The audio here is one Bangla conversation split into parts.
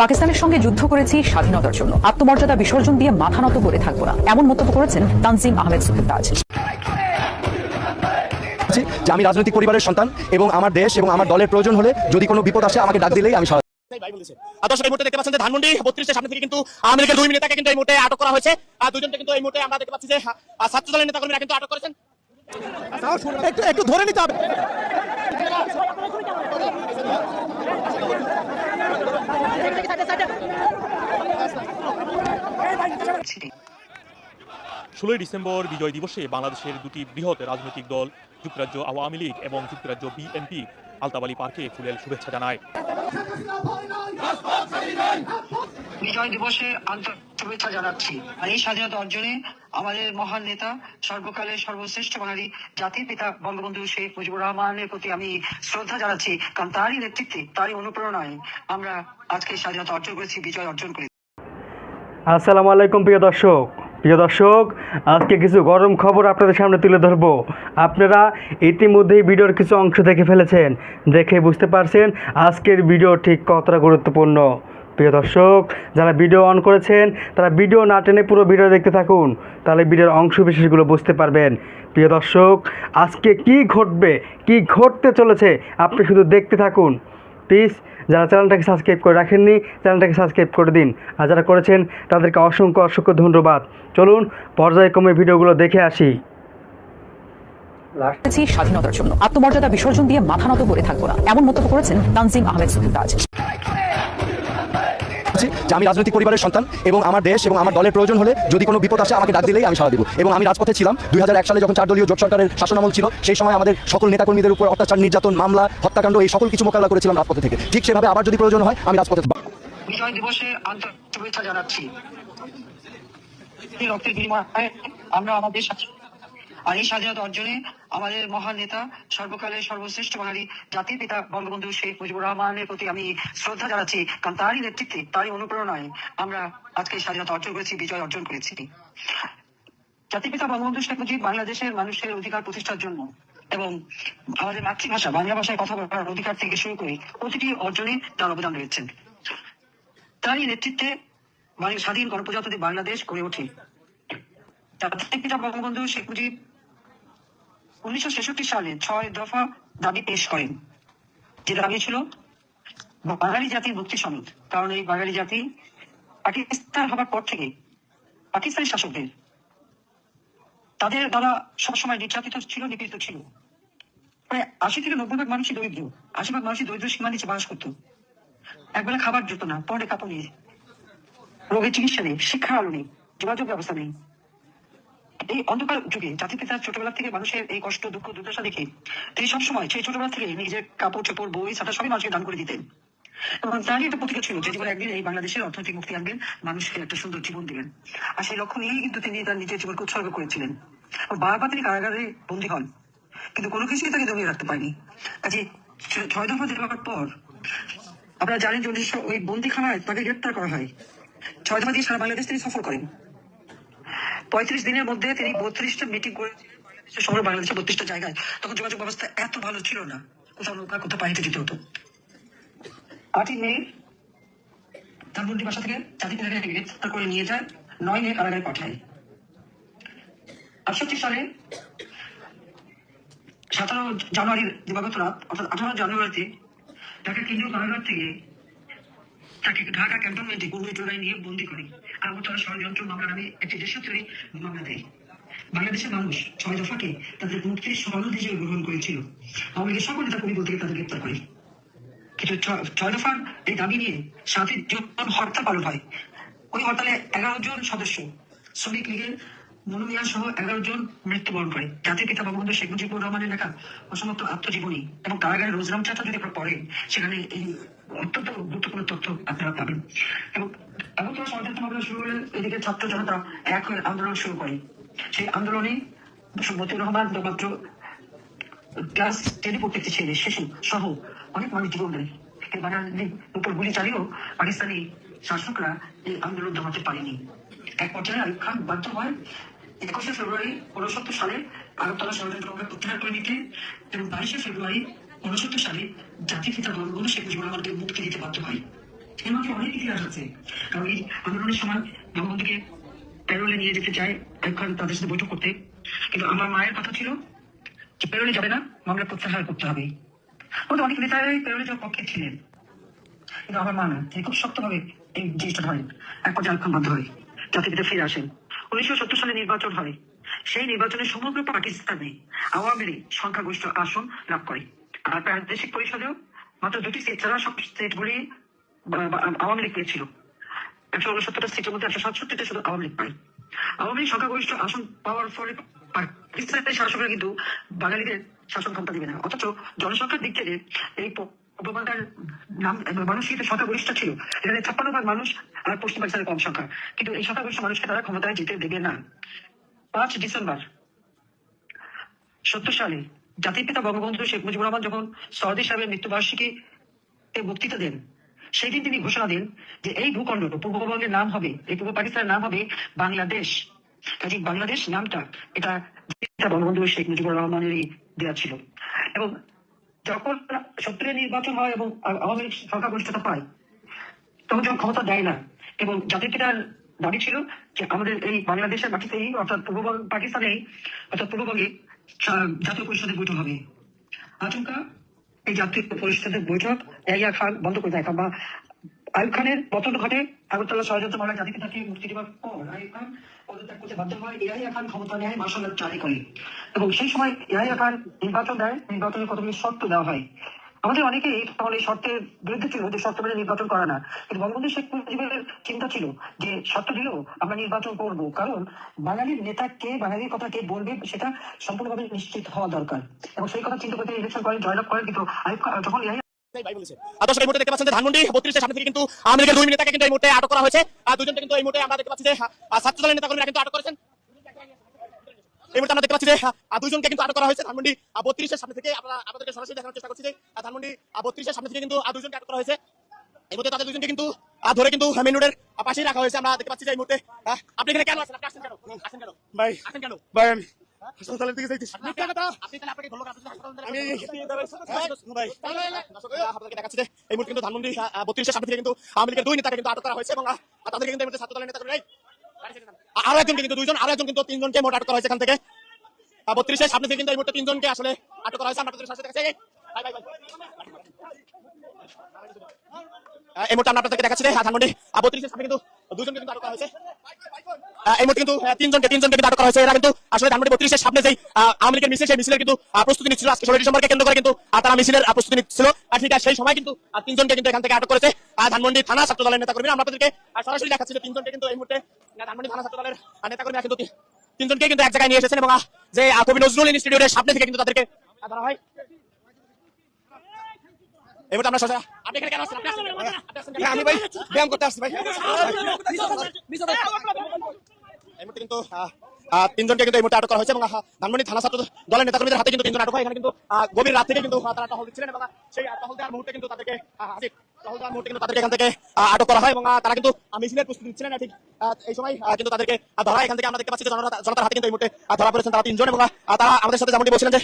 পাকিস্তানের সঙ্গে যুদ্ধ করেছি স্বাধীনতার জন্য। আত্মমর্যাদা বিসর্জন দিয়ে মাথা নত করে থাকব না। এমন মন্তব্য করেছেন তানজিম আহমেদ সুফির তাজ আছি যে আমি রাজনৈতিক পরিবারের সন্তান এবং আমার দেশ এবং আমার দলের প্রয়োজন হলে যদি কোনো বিপদ আসে আমাকে ডাক দিলেই আমি সারা আর দর্শক এই মুহূর্তে দেখতে পাচ্ছেন যে ধানমন্ডি বত্রিশের সামনে থেকে কিন্তু দুই নেতাকে কিন্তু এই মুহূর্তে আটক করা হয়েছে। আর দুজনকে কিন্তু এই মুহূর্তে আমরা দেখতে পাচ্ছি যে আহ, ছাত্র দলের নেতাকর্মীরা কিন্তু আটক করেছেন। একটু একটু ধরে নিতে হবে। ষোলোই ডিসেম্বর বিজয় দিবসে বাংলাদেশের দুটি বৃহৎ রাজনৈতিক দল যুক্তরাজ্য আওয়ামী লীগ এবং যুক্তরাজ্য বিএনপি আলতাবালি পার্কে ফুলেল শুভেচ্ছা জানায়। বিজয় দিবসে আন্তরিক শুভেচ্ছা জানাচ্ছি। আর এই স্বাধীনতা অর্জনে আমাদের মহান নেতা, সর্বকালের সর্বশ্রেষ্ঠ বাঙালি জাতির পিতা বঙ্গবন্ধু শেখ মুজিবুর রহমানের প্রতি আমি শ্রদ্ধা জানাচ্ছি, কারণ তারই নেতৃত্বে, তারই অনুপ্রেরণায় আমরা আজকে স্বাধীনতা অর্জন করেছি, বিজয় অর্জন করেছি। আসসালামু আলাইকুম, প্রিয় দর্শক। প্রিয় দর্শক, আজকে কিছু গরম খবর আপনাদের সামনে তুলে ধরবো। আপনারা ইতিমধ্যেই ভিডিওর কিছু অংশ দেখে ফেলেছেন, দেখে বুঝতে পারছেন আজকের ভিডিও ঠিক কতটা গুরুত্বপূর্ণ। প্রিয় দর্শক, যারা ভিডিও অন করেছেন, তারা ভিডিও না টেনে পুরো ভিডিও দেখতে থাকুন। তাহলে ভিডিওর অংশ বিশেষগুলো বুঝতে পারবেন। প্রিয় দর্শক, আজকে কি ঘটবে, কি ঘটতে চলেছে, আপনি শুধু দেখতে থাকুন। প্লিজ যারা চ্যানেলটাকে সাবস্ক্রাইব করে রাখেননি চ্যানেলটাকে সাবস্ক্রাইব করে দিন। আর যারা করেছেন, তাদেরকে অসংখ্য অসংখ্য ধন্যবাদ। চলুন, পর্যায়ক্রমে ভিডিওগুলো দেখে আসি। করেছি স্বাধীনতার জন্য। আত্মমর্যাদা বিসর্জন দিয়ে মাথা নত করে থাকব না। এমন মন্তব্য করেছেন তানজিম আহমেদ সুফির আছি যে আমি রাজনৈতিক পরিবারের সন্তান এবং আমার দেশ এবং আমার দলের প্রয়োজন হলে যদি কোনো বিপদ আসে আমাকে ডাক দিলেই আমি সারা দেবো। এবং আমি রাজপথে ছিলাম। দুই সালে যখন চার দলীয় জোট সরকারের শাসনামল ছিল, সেই সময় আমাদের সকল নেতাকর্মীদের উপর অত্যাচার, নির্যাতন, মামলা, হত্যাকাণ্ড এই সকল কিছু মোকাবিলা করেছিলাম রাজপথে থেকে। ঠিক সেভাবে আবার যদি প্রয়োজন হয়, আমি রাজপথে বিজয় দিবসে জানাচ্ছি। আমরা আমাদের আর এই স্বাধীনতা অর্জনে আমাদের মহান নেতা, সর্বকালের সর্বশ্রেষ্ঠ বাঙালি জাতির পিতা বঙ্গবন্ধু শেখ মুজিবুর রহমানের প্রতি আমি শ্রদ্ধা জানাচ্ছি, কারণ তারই নেতৃত্বে, তারই অনুপ্রেরণায় আমরা আজকে স্বাধীনতা অর্জন করেছি, বিজয় অর্জন করেছি। জাতির পিতা বঙ্গবন্ধু শেখ মুজিব বাংলাদেশের মানুষের অধিকার প্রতিষ্ঠার জন্য এবং আমাদের মাতৃভাষা, বাংলা ভাষায় কথা বলার অধিকার থেকে শুরু করে প্রতিটি অর্জনে তার অবদান রয়েছেন তারই নেতৃত্বে স্বাধীন গণপ্রজাতন্ত্রী বাংলাদেশ গড়ে ওঠে। জাতির পিতা বঙ্গবন্ধু শেখ মুজিব উনিশশো ছেষট্টি সালে ছয় দফা দাবি পেশ করেন। যে দাবি ছিল, বাঙালি জাতির মুক্তি সনদ। কারণ এই বাঙালি জাতি পাকিস্তান হবার পর থেকে পাকিস্তানি শাসকদের, তাদের দ্বারা সবসময় নির্যাতিত ছিল, নিপীড়িত ছিল। প্রায় আশি থেকে নব্বই ভাগ মানুষই দরিদ্র, আশি ভাগ মানুষই দরিদ্র সীমা নিচে বাস করতো। একবেলা খাবার জুতো না পরে কাপড় নিয়ে। রোগের চিকিৎসা নেই, শিক্ষার আলো নেই, যোগাযোগ ব্যবস্থা নেই। এই অন্ধকার যুগে জাতি পিতা ছোটবেলা থেকে মানুষের এই কষ্ট, দুঃখ, দুর্দশা দেখে তিনি সবসময় সেই ছোটবেলা থেকে নিজের কাপড়, চোপড়, বই, ছাতা সবই মানুষকে দান করে দিতেন। এবং তারই একটা প্রতীক্ষা ছিল যে জীবন একদিন এই বাংলাদেশের অর্থনৈতিক মুক্তি আনবেন, মানুষকে একটা সুন্দর জীবন দিবেন। আর সেই লক্ষ্য নিয়েই কিন্তু তিনি তার নিজের জীবনকে উৎসর্গ করেছিলেন। বারবার তিনি কারাগারে বন্দী হন। কিন্তু কোনো কিছুই তাকে দমিয়ে রাখতে পারেনি। কাজে ছয় দফা দেওয়ার পর আপনারা জানেন যে উনিশশো ওই বন্দিখানায় তাকে গ্রেপ্তার করা হয়। ছয় দফা দিয়ে সারা বাংলাদেশ তিনি সফর করেন। পঁয়ত্রিশ দিনের মধ্যে তিনি বত্রিশটা মিটিং করেছিলেন বাংলাদেশের বত্রিশটা জায়গায়। তখন যোগাযোগ ব্যবস্থা এত ভালো ছিল না। কোথাও নৌকা, কোথাও পানিতে যেতে হতো। আটই মে ধানমন্ডি বাসা থেকে করে নিয়ে যায়। নয় মে কারাগারে পাঠায়। আটষট্টি সালে সতেরো জানুয়ারির দিবাগত রাত, অর্থাৎ আঠারো জানুয়ারিতে ঢাকা কেন্দ্রীয় কারাগার থেকে তাকে ঢাকা ক্যান্টনমেন্টে পূর্বে জোড়ায় নিয়ে বন্দি করে। আগরতলা ষড়যন্ত্র মামলা নামে একটি দেশের তৈরি মামলা দেয়। বাংলাদেশের মানুষ ছয় দফাকে তাদের মুক্তির সনদ হিসেবে গ্রহণ করেছিল। আওয়ামী সকল নেতা কর্মী বলতে তাদের গ্রেপ্তার করে। কিন্তু ছয় দফার এই দাবি নিয়ে সাতই জুন হরতাল পালন হয়। ওই হরতালে এগারো জন সদস্য, শ্রমিক লীগের মনোমিয়া সহ এগারো জন মৃত্যুবরণ করে। জাতির পিতা বঙ্গবন্ধু শেখ মুজিবুর রহমানের লেখা অসমাপ্ত আত্মজীবনী এবং কারাগারের রোজরাম চাচা যদি পড়েন। সেখানে এই অত্যন্ত গুরুত্বপূর্ণ তথ্য আপনারা পাবেন। এবং তোমার ষড়যন্ত্র মামলা শুরু হলে এদিকে ছাত্র জনতা এক হয়ে আন্দোলন শুরু করে। সেই আন্দোলনে মতিউর রহমান মাত্র ক্লাস টেনে পড়তে ছেলে, শিশু সহ অনেক মানুষ জীবন দেয়। বাঙালির উপর গুলি চালিয়েও পাকিস্তানি শাসকরা এই আন্দোলন দমাতে পারেনি। এক পর্যায়ে আইব খান বাধ্য হয় একুশে ফেব্রুয়ারি উনসত্তর সালে আগরতলা ষড়যন্ত্র প্রত্যাহার করে নিতে এবং বাইশে ফেব্রুয়ারি উনসত্তর সালে জাতির পিতা বঙ্গবন্ধু শেখ মুজিবুর রহমানকে মুক্তি দিতে বাধ্য হয়। এর মধ্যে অনেক ইতিহাস আছে। কারণ এই আন্দোলনের সময় বঙ্গবন্ধুকে প্যারোলে নিয়ে যেতে চায় এখন তাদের সাথে বৈঠক করতে। কিন্তু আমার মায়ের কথা ছিল যে প্যারোলে যাবে না মামলা প্রত্যাহার করতে হবে। ওদের অনেক নেতারাই প্যারোলে যাওয়ার পক্ষে ছিলেন। কিন্তু আমার মা না, তিনি খুব শক্তভাবে এই জিনিসটা ধরেন। এক পর্যায়ে আলখান বাধ্য হয় যাতে পিতা ফিরে আসেন। উনিশশো সত্তর সালে নির্বাচন হয় সেই নির্বাচনে সমগ্র পাকিস্তানে আওয়ামী লীগ সংখ্যাগরিষ্ঠ আসন লাভ করে। আর প্রাদেশিক পরিষদেও মাত্র দুটি সিট ছাড়া সব সিটগুলি আওয়ামী লীগ পেয়েছিল। একশো উনসত্তরটা সিটের মধ্যে একশো সাতষট্টিতে শুধু আওয়ামী লীগ পায়। আওয়ামী লীগ সংখ্যাগরিষ্ঠ আসন পাওয়ার ফলে পাকিস্তানের শাসকরা কিন্তু বাঙালিদের শাসন ক্ষমতা দিবে না। অথচ জনসংখ্যার দিক থেকে এই পূর্ববাংলার নাম মানুষ কিন্তু সংখ্যাগরিষ্ঠ ছিল। এখানে ছাপ্পান্ন ভাগ মানুষ আর পশ্চিম পাকিস্তানের কম সংখ্যা। কিন্তু এই সংখ্যাগরিষ্ঠ মানুষকে তারা ক্ষমতায় যেতে দেবে না। পাঁচ ডিসেম্বর সত্তর সালে জাতির পিতা বঙ্গবন্ধু শেখ মুজিবুর রহমান যখন সৌদি সাহেবের মৃত্যুবার্ষিকী বক্তৃতা দেন সেই দিন তিনি ঘোষণা দেন যে এই ভূখণ্ড পূর্ববঙ্গের নাম হবে, এই পূর্ব পাকিস্তানের নাম হবে বাংলাদেশ। কাজে বাংলাদেশ নামটা এটা বঙ্গবন্ধু শেখ মুজিবুর রহমানেরই দেওয়া ছিল। এবং যখন সত্তরের নির্বাচন হয় এবং আওয়ামী লীগ সংখ্যাগরিষ্ঠতা পায়, তখন যখন ক্ষমতা দেয় না এবং জাতির পিতার দাবি ছিল যে আমাদের এই বাংলাদেশের মাটিতেই অর্থাৎ পূর্ববঙ্গ পাকিস্তানেই অর্থাৎ পূর্ববঙ্গে জাতীয় পরিষদের বৈঠক হবে। আচমকা, এই জাতীয় পরিষদের বৈঠক ইয়াহিয়া খান বন্ধ করে দেয়। বা আয়ুব খানের পতন ঘটে, আগরতলা ষড়যন্ত্র মামলায় জাতি পিতাকে মুক্তি দেওয়ার পর আয়ুব খান পদত্যাগ করতে বাধ্য হয়। ইয়াহিয়া খান ক্ষমতা নেয় মার্শাল জারি করে। এবং সেই সময় ইয়াহিয়া খান নির্বাচন দেয়। নির্বাচনের কতগুলি শর্ত দেওয়া হয় আমাদের অনেকেই এই শর্তের বিরুদ্ধে ছিল যে শর্ত মেনে নির্বাচন করা না। কিন্তু বঙ্গবন্ধু শেখ মুজিবের চিন্তা ছিল যে শর্ত দিলেও আমরা নির্বাচন করব। কারণ বাঙালির নেতা কে বাঙালির কথা কে বলবে সেটা সম্পূর্ণভাবে নিশ্চিত হওয়া দরকার। এবং সেই কথা চিন্তা করতে ইলেকশন করেন জয়লাভ করেন কিন্তু যখন আটক করা হয়েছে। দুজনকে কিন্তু এই মুহূর্তে আমরা দেখতে পাচ্ছি যে আহ, ছাত্র দলের নেতাকর্মীরা কিন্তু আটক করেছেন। এই মুহূর্তে আমরা দেখতে পাচ্ছি যে আহ, কিন্তু আটক করা হয়েছে ধানমন্ডি বত্রিশের সামনে থেকে। আমরা আপনাদেরকে সরাসরি দেখানোর চেষ্টা করছি যে ধানমন্ডি বত্রিশের সামনে থেকে কিন্তু আহ, দুজনকে আটক করা হয়েছে। এই মুহূর্তে তাদের দুজনকে কিন্তু ধরে কিন্তু মেন রোডের পাশেই রাখা হয়েছে। আমরা দেখতে পাচ্ছি যে এই মুহূর্তে আপনি এখানে কেন আছেন? আপনি আসেন কেন? আসেন কেন? ভাই আসেন কেন? ভাই আমি হাসপাতালের দিকে যাইতেছি। আপনি কেন কথা? আপনি তাহলে আপনাকে ধরলো কেন? আপনি হাসপাতালে আমি দাঁড়ান। ভাই দর্শক, আহ, আপনাদেরকে দেখাচ্ছি যে এই মুহূর্তে কিন্তু ধানমন্ডি বত্রিশের সামনে থেকে কিন্তু আওয়ামী লীগের দুই নেতাকে কিন্তু আটক করা হয়েছে এবং তাদেরকে কিন্তু ছাত্র দলের নেতা করে আরও একজন কিন্তু, দুইজন, আরও একজন কিন্তু, তিনজনকে মোট আটক করা হয়েছে থেকে। বত্রিশে সামনে থেকে কিন্তু এই মুহূর্তে তিনজনকে আসলে আটক করা হয়েছে। আমরা এই মুহূর্তে আপনাদেরকে দেখাচ্ছি যে ধানমন্ডি বত্রিশের সামনে কিন্তু দুজনকে কিন্তু আটক করা হয়েছে। এই মুহূর্তে কিন্তু তিনজনকে তিনজনকে কিন্তু আটক করা হয়েছে। এরা কিন্তু আসলে ধানমন্ডি বত্রিশের সামনে যেই আওয়ামী লীগের মিছিল, সেই মিছিলের কিন্তু প্রস্তুতি নিচ্ছিল। আজকে ষোলো ডিসেম্বরকে কেন্দ্র করে কিন্তু তারা মিছিলের প্রস্তুতি নিচ্ছিল। আর ঠিক সেই সময় কিন্তু তিনজনকে কিন্তু এখান থেকে আটক করেছে ধানমন্ডি থানা ছাত্র দলের নেতা কর্মীরা আমরা আপনাদেরকে সরাসরি দেখাচ্ছি যে তিনজনকে কিন্তু এই মুহূর্তে ধানমন্ডি থানা ছাত্র দলের নেতা কর্মীরা কিন্তু তিনজনকে কিন্তু এক জায়গায় নিয়ে এসেছেন এবং যে কবি নজরুল ইনস্টিটিউটের সামনে থেকে কিন্তু তাদেরকে ধরা হয়। আমরা সরাসরি আপনি এখানে কেন আসছেন? আপনি আমি ভাই, ব্যায়াম করতে আসছি ভাই। এই কিন্তু তিনজনকে কিন্তু এই মুহূর্তে আটক করা হয়েছে এবং ধানমন্ডি থানা ছাত্র দলের নেতাকর্মীদের হাতে কিন্তু তিনজন আটক হয়। এখানে কিন্তু গভীর রাত থেকে কিন্তু তারা টহল এবং সেই দেওয়ার মুহূর্তে কিন্তু তাদেরকে টহল মুহূর্তে কিন্তু তাদেরকে এখান থেকে আটক করা হয় এবং তারা কিন্তু মিছিলের প্রস্তুতি নিচ্ছিলেন। ঠিক এই সময় কিন্তু তাদেরকে ধরা এখান থেকে আমরা দেখতে পাচ্ছি জনতার হাতে কিন্তু এই মুহূর্তে ধরা পড়েছেন তারা তিনজন এবং তারা আমাদের সাথে যেমনটি বলছিলেন যে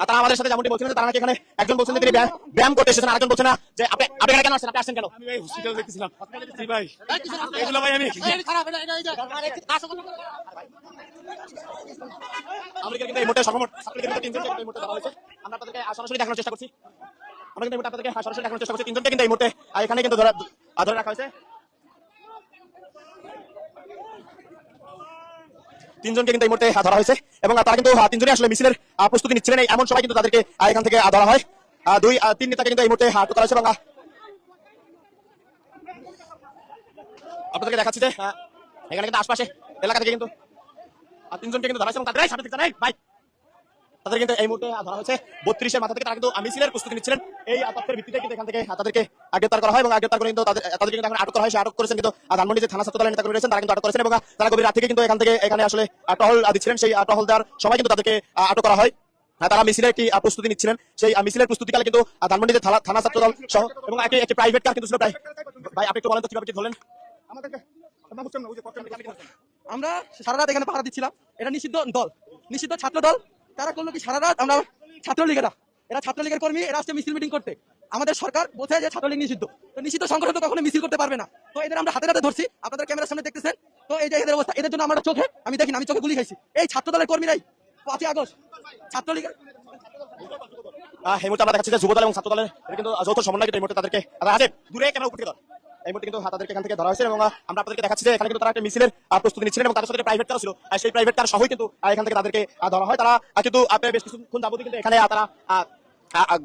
আর তারা আমাদের সাথে যেমনটি বলছিলেন তারা নাকি এখানে একজন বলছেন তিনি ব্যায়াম- করতে এসেছেন আরেকজন বলছেন না যে আপনি আপনি কেন আসছেন আপনি আসছেন কেন? আমি ভাই হসপিটাল দেখতেছিলাম। ভাই? এগুলো ভাই আমি আমাদের কিন্তু এই মুহূর্তে সর্বমোট ছাত্রলীগের কিন্তু তিনজনকে এই মুহূর্তে ধরা হয়েছে। আমরা আপনাদেরকে সরাসরি দেখানোর চেষ্টা করছি। আমরা কিন্তু এই মুহূর্তে আপনাদেরকে সরাসরি দেখানোর চেষ্টা করছি। তিনজনকে কিন্তু এই মুহূর্তে এখানে কিন্তু ধরে ধরে রাখা হয়েছে। তিনজনকে কিন্তু এই মুহূর্তে ধরা হয়েছে। এবং তারা কিন্তু তিনজনই আসলে মিছিলের প্রস্তুতি নিচ্ছিলেন এমন সময় কিন্তু তাদেরকে এখান থেকে ধরা হয়। দুই তিন নেতাকে কিন্তু এই মুহূর্তে আটক করা হয়েছে এবং আপনাদেরকে দেখাচ্ছি যে এখানে কিন্তু আশপাশে এলাকা থেকে কিন্তু তিনজনকে কিন্তু ধরা হয়েছে এবং তাদের ভাই তাদের কিন্তু এই মুহূর্তে ধরা হয়েছে। বত্রিশের মাথা থেকে তারা কিন্তু মিছিলের প্রস্তুতি নিচ্ছিলেন। এই তথ্যের ভিত্তিতে কিন্তু এখান থেকে তাদেরকে গ্রেপ্তার করা হয় এবং গ্রেপ্তার করে কিন্তু তাদেরকে কিন্তু এখন আটক করা হয়। সে আটক করেছেন কিন্তু ধানমন্ডি যে থানা ছাত্র দলের নেতা রয়েছেন তারা কিন্তু আটক করেছেন এবং তারা গভীর রাত থেকে কিন্তু এখান থেকে এখানে আসলে টহল দিচ্ছিলেন। সেই টহল দেওয়ার সময় কিন্তু তাদেরকে আটক করা হয়। তারা মিছিলের একটি প্রস্তুতি নিচ্ছিলেন। সেই মিছিলের প্রস্তুতিকালে কিন্তু আহ, ধানমন্ডি যে থানা ছাত্র দল সহ এবং একটি একটি প্রাইভেট কার কিন্তু ছিল প্রায়। ভাই আপনি একটু বলেন তো কীভাবে কি ধরলেন? আমরা সারা রাত এখানে পাহারা দিচ্ছিলাম। এটা নিষিদ্ধ দল নিষিদ্ধ ছাত্র দল তারা করল কি? সারা রাত আমরা ছাত্রলীগেরা। এরা ছাত্রলীগের কর্মী, এরা আসছে মিছিল মিটিং করতে। আমাদের সরকার বোঝায় যে ছাত্রলীগ নিষিদ্ধ। তো নিষিদ্ধ সংগঠন তো কখনো মিছিল করতে পারবে না। তো এদের আমরা হাতে হাতে ধরছি। আপনাদের ক্যামেরার সামনে দেখতেছেন? তো এই যে এদের অবস্থা, এদের জন্য আমরা চোখে, আমি দেখি আমি চোখে গুলি খাইছি। এই ছাত্র দলের কর্মীরাই, পাঁচই আগস্ট, ছাত্রলীগের এই মুহূর্তে আমরা দেখাচ্ছি যে যুবদল এবং ছাত্র দলের কিন্তু যৌথ সমন্বয় এই মুহূর্তে তাদেরকে দূরে কেন ধর। এই মুহূর্তে কিন্তু তাদেরকে এখান থেকে ধরা হয়েছে এবং আমরা আপনাদেরকে দেখাচ্ছি যে এখানে কিন্তু তারা একটা মিছিলের প্রস্তুতি নিচ্ছিলেন এবং তাদের সাথে প্রাইভেট কার ছিল। সেই প্রাইভেট কার সহই কিন্তু এখান থেকে তাদেরকে ধরা হয়। তারা কিন্তু বেশ কিছুক্ষণ যাবতীয় কিন্তু এখানে তারা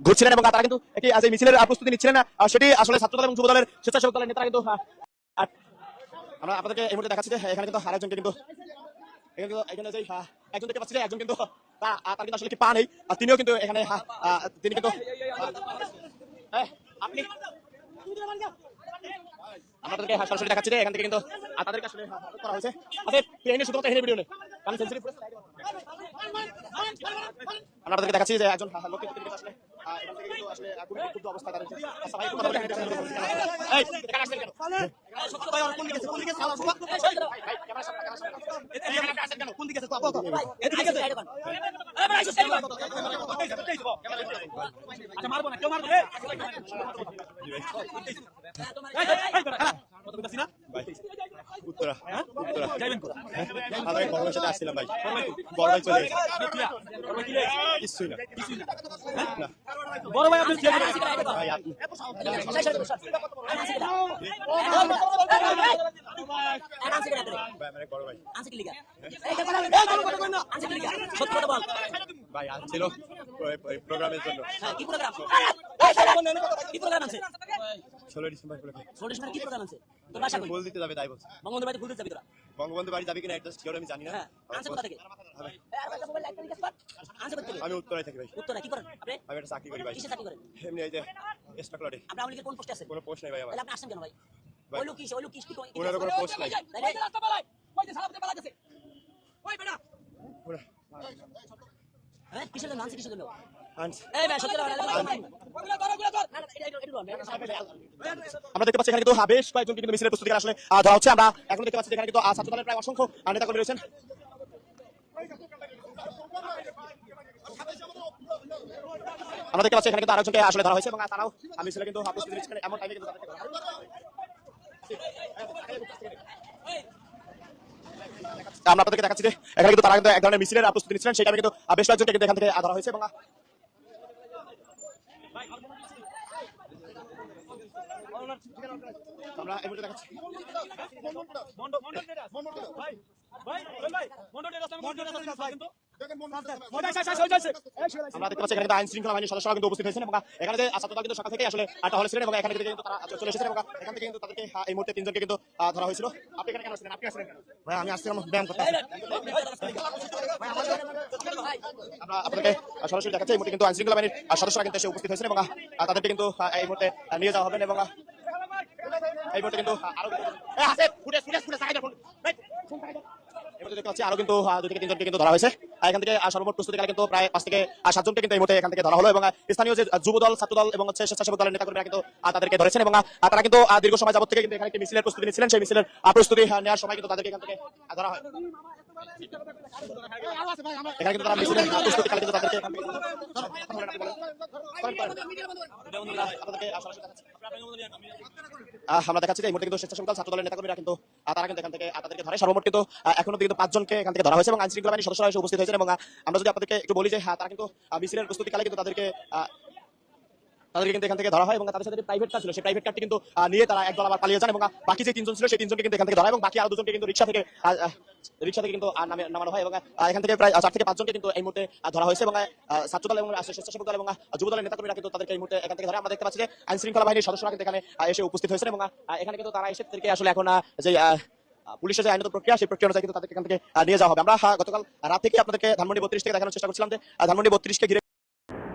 ঘুরছিলেন এবং তারা কিন্তু একটি মিছিলের প্রস্তুতি নিচ্ছিলেন সেটি আসলে ছাত্র দল এবং যুব দলের স্বেচ্ছাসেবক দলের নেতারা কিন্তু আমরা আপনাদেরকে এই মুহূর্তে দেখাচ্ছি যে এখানে কিন্তু আরেকজনকে কিন্তু, এখানে একজন দেখতে পাচ্ছি যে একজন কিন্তু তার কিন্তু আসলে কি পা নেই। আর তিনিও কিন্তু এখানে তিনি কিন্তু আপনি হ্যাঁ, সরাসরি দেখাচ্ছি এখান থেকে কিন্তু আহ, তাদেরকে আসলে হ্যাঁ, করা হয়েছে আচ্ছা এখানে শুধুমাত্র এখানে ভিডিও নেই কারণ সেন্সিটিভ আমরা তাদেরকে দেখাচ্ছি যে একজন হ্যাঁ, লোক কিন্তু তিনি কিন্তু আসলে এখান থেকে কিন্তু আসলে খুবই ক্ষুব্ধ অবস্থায় দাঁড়িয়েছে আচ্ছা কথা আপু, আপু। এদিকে আছে। উত্তরা উত্তরা আমরা বড় সাথে আসছিলাম ভাই বড় ভাই চলে কিছুই না বড় ভাই আপনি ভাই আপনি ভাই আমার বড় ভাই ভাই আসছিল প্রোগ্রামের জন্য ষোলো ডিসেম্বর করে ফুল দিতে যাবে তাই বলছে। বঙ্গবন্ধু বাড়ি যাবে কিনা এটা শিওর আমি জানি না। আমি- আমি উত্তরায় থাকি ভাই। উত্তরা কি করেন আপনি? আমি একটা চাকরি করি ভাই। কিসে চাকরি করেন? এমনি এই যে স্টকলটে আপনি আমাদের কোন পোস্টে আছেন? কোনো পোস্ট নেই ভাই আমার। আপনি আসছেন কেন ভাই। ওই লোক কিসে ওই লোক কি ওনারও কোনো পোস্ট নাই। পুরা হ্যাঁ কিসের জন্য আনছে কিসের জন্য আনছে এই ভাই সত্যি কথা বলেন। না, না, এটা- আমরা দেখতে পাচ্ছি এখানে কিন্তু আহ, বেশ কয়েকজন কিন্তু মিছিলের প্রস্তুতি আসলে ধরা হচ্ছে। আমরা এখন দেখতে পাচ্ছি এখানে কিন্তু ছাত্র দলের প্রায় অসংখ্য আহ, নেতাকর্মী রয়েছেন। আমরা দেখতে পাচ্ছি এখানে কিন্তু আরেকজনকে আসলে ধরা হয়েছে এবং তারাও আহ, মিছিলে কিন্তু প্রস্তুতি নিচ্ছেন এমন টাইমে কিন্তু হয়। আমরা আপনাদেরকে দেখাচ্ছি যে এখানে কিন্তু তারা কিন্তু এক ধরনের মিছিলের প্রস্তুতি নিচ্ছিলেন। সেই টাইমে কিন্তু বেশ কয়েকজনকে কিন্তু এখান থেকে ধরা হয়েছে এবং আমরা এই মুহূর্তে দেখাচ্ছি। আমরা দেখতে পাচ্ছি এখানে কিন্তু আইন শৃঙ্খলা বাহিনীর সদস্যরা কিন্তু উপস্থিত হয়েছেন এবং এখানে যে ছাত্রদল কিন্তু সকাল থেকে আসলে আটটা হলে ছিলেন এবং এখানে থেকে কিন্তু তারা চলে এসেছেন এবং এখান থেকে কিন্তু তাদেরকে আহ, এই মুহূর্তে তিনজনকে কিন্তু ধরা হয়েছিল। আপনি এখানে কেন ছিলেন আপনি আসলেন ভাই আমি আসছিলাম ব্যায়াম করতে। আমরা আপনাদেরকে সরাসরি দেখাচ্ছি। এই মুহূর্তে কিন্তু আইন শৃঙ্খলা বাহিনীর আহ, সদস্যরা কিন্তু এসে উপস্থিত হয়েছেন এবং তাদেরকে কিন্তু এই মুহূর্তে নিয়ে যাওয়া হবে এবং ধরা এখান থেকে কিন্তু প্রায় কিন্তু এখান থেকে ধরা হলো এবং স্থানীয় যে যুব দল ছাত্র দল এবং কিন্তু তাদেরকে ধরেছেন এবং তারা কিন্তু দীর্ঘ সময় যাবত থেকে কিন্তু এখানে মিছিলের প্রস্তুতি নিয়েছিলেন সেই মিছিলের প্রস্তুতি নেওয়ার সময় কিন্তু তাদেরকে এখান থেকে ধরা হয়। এখানে কিন্তু তারা মিছিলের আহ, প্রস্তুতিকালে কিন্তু তাদেরকে আমরা দেখাচ্ছি এই মুহূর্তে কিন্তু স্বেচ্ছাসেবক দল ছাত্র দলের নেতাকর্মীরা কিন্তু তারা কিন্তু এখান থেকে তাদেরকে ধরে। সর্বমোট কিন্তু এখনও কিন্তু পাঁচজনকে এখান থেকে ধরা হয়েছে এবং আইন শৃঙ্খলা বাহিনীর সদস্যরা এসে উপস্থিত হয়েছেন এবং আমরা যদি আপনাদেরকে একটু বলি যে হ্যাঁ তারা কিন্তু আহ, প্রস্তুতি প্রস্তুতিকালে কিন্তু তাদেরকে তাদেরকে কিন্তু এখান থেকে ধরা হয় এবং তাদের সাথে প্রাইভেট কার ছিল, সেই প্রাইভেট কারটি কিন্তু নিয়ে তারা একদল আবার পালিয়ে যান এবং বাকি যে তিনজন ছিল, সেই তিনজনকে কিন্তু এখান থেকে ধরা এবং বাকি আরও দুজনকে কিন্তু রিক্সা থেকে রিক্সা থেকে কিন্তু নামানো হয় এবং এখান থেকে প্রায় চার থেকে পাঁচজনকে কিন্তু এই মুহূর্তে ধরা হয়েছে এবং ছাত্র দল এবং স্বেচ্ছাসেবক দল এবং যুব দলের নেতাকর্মীরা কিন্তু তাদেরকে এই মুহূর্তে এখান থেকে ধরে আমরা দেখতে পাচ্ছি যে আইন শৃঙ্খলা বাহিনীর সদস্যরা কিন্তু এখানে এসে উপস্থিত হয়েছেন এবং এখানে কিন্তু তারা এসে তাদেরকে আসলে এখন যে পুলিশের যে আইনত প্রক্রিয়া, সেই প্রক্রিয়া অনুযায়ী কিন্তু তাদেরকে এখান থেকে নিয়ে যাওয়া হবে। আমরা গতকাল রাত থেকে আপনাদেরকে ধানমন্ডি বত্রিশ থেকে দেখানোর চেষ্টা করছিলাম যে ধানমন্ডি বত্রিশকে ঘিরে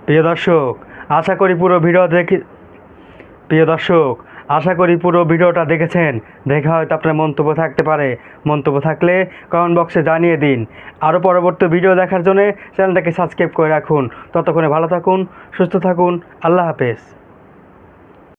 প্রিয় দর্শক আশা করি পুরো ভিডিও দেখে প্রিয় দর্শক, আশা করি পুরো ভিডিওটা দেখেছেন। দেখা হয়তো আপনার মন্তব্য থাকতে পারে। মন্তব্য থাকলে কমেন্ট বক্সে জানিয়ে দিন। আরও পরবর্তী ভিডিও দেখার জন্য চ্যানেলটাকে সাবস্ক্রাইব করে রাখুন। ততক্ষণে ভালো থাকুন, সুস্থ থাকুন। আল্লাহ হাফেজ।